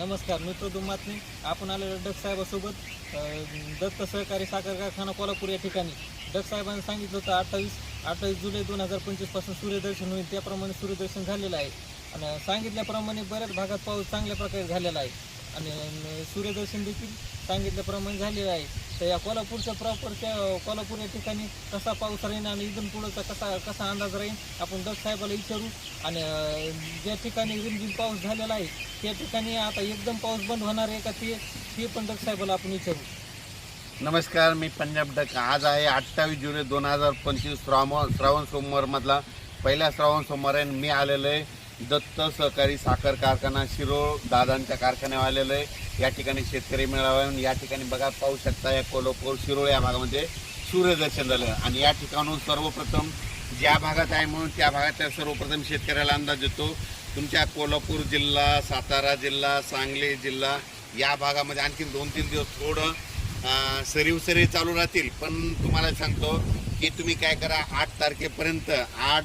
नमस्कार मित्र प्रदूम आपण आलेलो डक साहेबासोबत दत्त सहकारी साखर कारखाना कोल्हापूर या ठिकाणी. डक साहेबांनी सांगितलं होतं अठ्ठावीस अठ्ठावीस जुलै दोन हजार पंचवीसपासून सूर्यदर्शन होईल त्याप्रमाणे सूर्यदर्शन झालेलं आहे. आणि सांगितल्याप्रमाणे बऱ्याच भागात पाऊस चांगल्या प्रकारे झालेला आहे. आणि सूर्यदर्शन देखील सांगितल्याप्रमाणे झालेलं आहे. तर या कोल्हापूरच्या प्रॉपर त्या कोल्हापूर या ठिकाणी कसा पाऊस राहील आणि इथून पुढचा कसा कसा अंदाज राहील आपण डक साहेबाला विचारू. आणि ज्या ठिकाणी रिमझिम पाऊस झालेला आहे त्या ठिकाणी आता एकदम पाऊस बंद होणार आहे का ते ते पण डक साहेबाला आपण विचारू. नमस्कार मी पंजाब डक. आज आहे अठ्ठावीस जुलै दोन हजार पंचवीस श्रावण श्रावण सोमवारमधला पहिला श्रावण सोमवार आहे आणि मी आलेलो आहे दत्त सहकारी साखर कारखाना शिरोळ दादांच्या कारखान्यावर आलेलो आहे. या ठिकाणी शेतकरी मेळावा आहे या ठिकाणी बघा पाहू शकता या कोल्हापूर शिरोळ या भागामध्ये सूर्यदर्शन झालं. आणि या ठिकाणून सर्वप्रथम ज्या भागात आहे म्हणून त्या भागातल्या सर्वप्रथम शेतकऱ्याला अंदाज येतो. तुमच्या कोल्हापूर जिल्हा सातारा जिल्हा सांगली जिल्हा या भागामध्ये आणखी दोन तीन दिवस थोडं अं, सरीव सरी चालू राहतील. पण तुम्हाला सांगतो की तुम्ही काय करा आठ तारखेपर्यंत आठ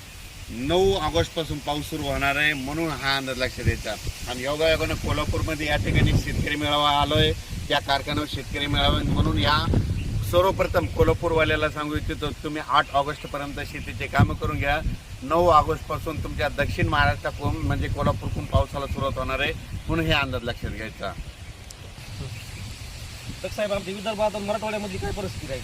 नऊ ऑगस्टपासून पाऊस सुरू होणार आहे म्हणून हा अंदाज लक्षात द्यायचा आणि योगायोगानं कोल्हापूरमध्ये या ठिकाणी शेतकरी मेळावा आलोय. या कारखान्यावर शेतकरी मेळावा म्हणून या सर्वप्रथम कोल्हापूरवाल्याला सांगू इच्छितो तुम्ही आठ ऑगस्टपर्यंत शेतीचे कामं करून घ्या. नऊ ऑगस्टपासून तुमच्या दक्षिण महाराष्ट्राकडून म्हणजे कोल्हापूरकडून पावसाला सुरुवात होणार आहे म्हणून हे अंदाज लक्षात घ्यायचा. साहेब आमच्या विदर्भात मराठवाड्यामध्ये काय परिस्थिती राहील?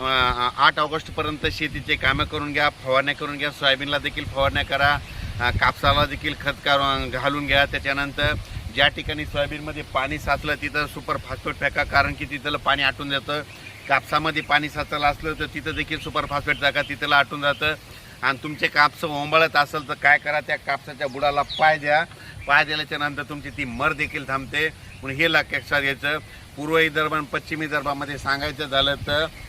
आठ ऑगस्टपर्यंत शेतीचे कामं करून घ्या फवारण्या करून घ्या सोयाबीनला देखील फवारण्या करा कापसाला देखील खत घालून घ्या. त्याच्यानंतर ज्या ठिकाणी सोयाबीनमध्ये पाणी साचलं तिथं सुपर फॉस्फेट फेका कारण की तिथलं पाणी आटून जातं. कापसामध्ये पाणी साचलं असलं तर तिथं देखील सुपर फॉस्फेट जागा तिथलं आटून जातं. आणि तुमचे कापसं ओंबाळत असेल तर काय करा त्या कापसाच्या बुडाला पाय द्या. पाय दिल्याच्या नंतर तुमची ती मर देखील थांबते. म्हणून हे लक्षात घ्यायचं. पूर्व विदर्भ आणि पश्चिम विदर्भामध्ये सांगायचं झालं तर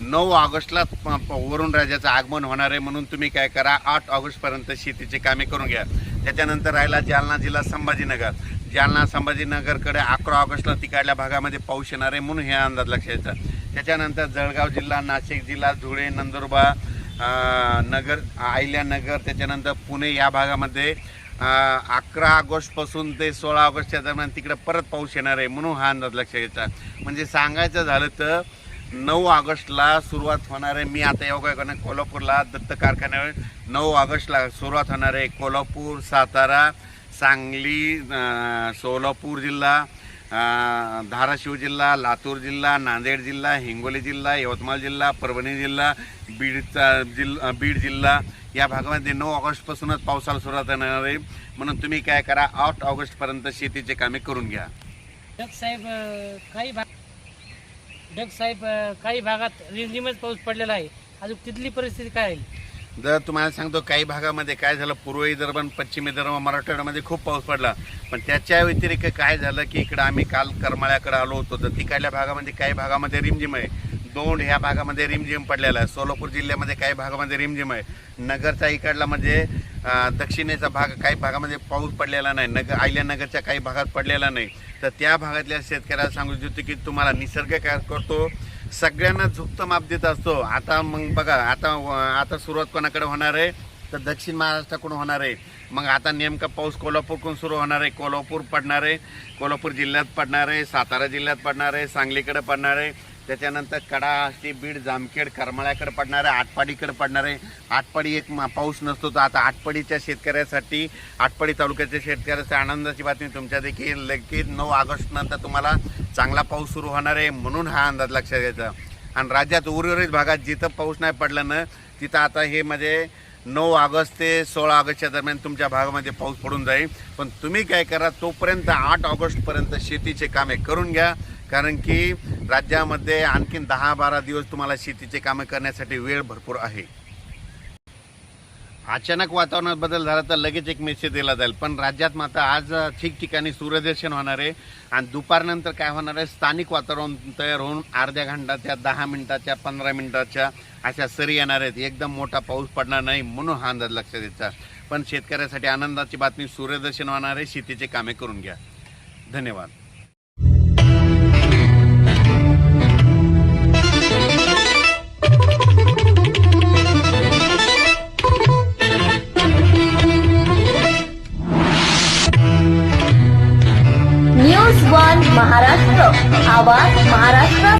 नऊ ऑगस्टला प- प- वरुण राजाचं आगमन होणार आहे म्हणून तुम्ही काय करा आठ ऑगस्टपर्यंत शेतीचे कामे करून घ्या. त्याच्यानंतर राहिला जालना जिल्हा संभाजीनगर. जालना संभाजीनगरकडे अकरा ऑगस्टला तिकडल्या भागामध्ये पाऊस येणार आहे म्हणून हे अंदाज लक्षात यायचा त्याच्यानंतर जळगाव जिल्हा नाशिक जिल्हा धुळे नंदुरबार नगर अहिल्यानगर त्याच्यानंतर पुणे या भागामध्ये अकरा ऑगस्टपासून ते सोळा ऑगस्टच्या दरम्यान तिकडे परत पाऊस येणार आहे म्हणून हा अंदाज लक्षात घ्यायचा म्हणजे सांगायचं झालं तर नऊ ऑगस्टला सुरुवात होणार आहे. मी आता योगायोगाने कोल्हापूरला दत्त कारखान्यावर नऊ ऑगस्टला सुरुवात होणार आहे. कोल्हापूर सातारा सांगली सोलापूर जिल्हा धाराशिव जिल्हा लातूर जिल्हा नांदेड जिल्हा हिंगोली जिल्हा यवतमाळ जिल्हा परभणी जिल्हा बीडचा जिल्हा बीड जिल्हा. या भागामध्ये नऊ ऑगस्टपासूनच पावसाला सुरुवात होणार आहे. म्हणून तुम्ही काय करा आठ ऑगस्टपर्यंत शेतीचे कामे करून घ्या. साहेब काही भाग डग साहेब काही भागात रिमझिमच पाऊस पडलेला आहे. अजून तिथली परिस्थिती काय आहे जर तुम्हाला सांगतो काही भागामध्ये काय झालं पूर्व विदर्भ आणि पश्चिम विदर्भ मराठवाड्यामध्ये खूप पाऊस पडला. पण त्याच्या व्यतिरिक्त काय झालं की इकडं आम्ही काल करमाळ्याकडे आलो होतो. तर तिकडल्या भागामध्ये काही भागामध्ये रिमझिम आहे. दोंड ह्या भागामध्ये रिमझिम पडलेला आहे. सोलापूर जिल्ह्यामध्ये काही भागामध्ये रिमझिम आहे. नगरचा इकडला म्हणजे दक्षिणेचा भाग काही भागामध्ये पाऊस पडलेला नाही नगर आयल्यानगरच्या काही भागात पडलेला नाही. तर त्या भागातल्या शेतकऱ्याला सांगू इच्छितो की तुम्हाला निसर्ग काय करतो. सगळ्यांना झुकतं माप देत असतो. आता मग बघा आता आता सुरुवात कोणाकडे होणार आहे? तर दक्षिण महाराष्ट्राकडून होणार आहे. मग आता नेमका पाऊस कोल्हापूरकडून सुरू होणार आहे. कोल्हापूर पडणार आहे. कोल्हापूर जिल्ह्यात पडणार आहे. सातारा जिल्ह्यात पडणार आहे. सांगलीकडे पडणार आहे. त्याच्यानंतर कडा बीड जामखेड करमाळ्याकडे पडणार आहे आटपाडीकडे पडणार. आहे आटपाडी एक पाऊस नसतो तर आता आटपाडीच्या शेतकऱ्यासाठी आटपाडी तालुक्याच्या शेतकऱ्यासाठी आनंदाची बातमी तुमच्या देखील. लगेच नऊ ऑगस्टनंतर तुम्हाला चांगला पाऊस सुरू होणार आहे म्हणून हा अंदाज लक्षात घ्यायचा. आणि राज्यात उर्वरित भागात जिथं पाऊस नाही पडला ना तिथं आता हे म्हणजे नऊ ऑगस्ट ते सोळा ऑगस्टच्या दरम्यान तुमच्या भागामध्ये पाऊस पडून जाईल. पण तुम्ही काय करा तोपर्यंत आठ ऑगस्टपर्यंत शेतीचे कामे करून घ्या. कारण की राज्यामध्ये आणखीन दहा बारा दिवस तुम्हाला शेतीचे कामे करण्यासाठी वेळ भरपूर आहे. अचानक वातावरणात बदल झाला तर लगेच एक मेसेज दिला जाईल. पण राज्यात मात्र आज ठिकठिकाणी सूर्यदर्शन होणार आहे आणि दुपारनंतर काय होणार आहे? स्थानिक वातावरण तयार होऊन अर्ध्या घंटाच्या दहा मिनिटाच्या पंधरा मिनिटाच्या अशा सरी येणार आहेत. एकदम मोठा पाऊस पडणार नाही म्हणून हा अंदाज लक्षात द्यायचा पण शेतकऱ्यासाठी आनंदाची बातमी सूर्यदर्शन होणार आहे. शेतीचे कामे करून घ्या. धन्यवाद. Давай.